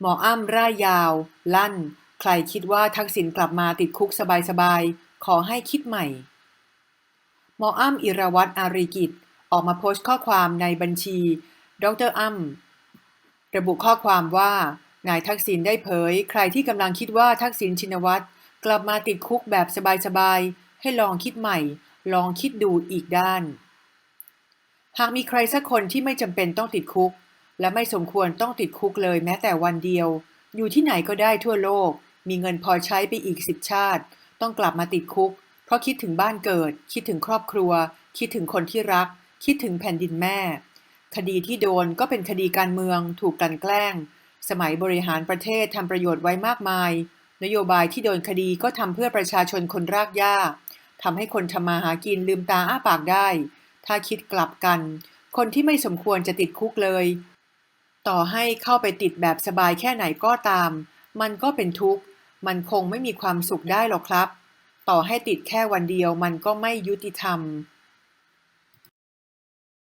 หมออ้ำร่ายยาว ลั่น ใครคิดว่าทักษิณกลับมาติดคุกสบายๆ ขอให้คิดใหม่ หมออ้ำอิรวัตรอารีกิจ ออกมาโพสต์ข้อความในบัญชี ดรอ้ำระบุข้อความว่า นายทักษิณได้เผย ใครที่กำลังคิดว่าทักษิณชินวัตรกลับมาติดคุกแบบสบายๆ ให้ลองคิดใหม่ ลองคิดดูอีกด้าน หากมีใครสักคนที่ไม่จำเป็นต้องติดคุก และไม่สมควรต้องติดคุกเลยแม้แต่วันเดียว อยู่ที่ไหนก็ได้ทั่วโลก มีเงินพอใช้ไปอีกสิบชาติ ต้องกลับมาติดคุก เพราะคิดถึงบ้านเกิด คิดถึงครอบครัว คิดถึงคนที่รัก คิดถึงแผ่นดินแม่ คดีที่โดนก็เป็นคดีการเมือง ถูกกลันแกล้ง สมัยบริหารประเทศทำประโยชน์ไว้มากมาย นโยบายที่โดนคดีก็ทำเพื่อประชาชนคนรากหญ้าทำให้คนทำมาหากินลืมตาอ้าปากได้ ถ้าคิดกลับกัน คนที่ไม่สมควรจะติดคุกเลย ต่อให้เข้าไปติดแบบสบายแค่ไหนก็ตาม มันก็เป็นทุกข์ มันคงไม่มีความสุขได้หรอกครับ ต่อให้ติดแค่วันเดียวมันก็ไม่ยุติธรรม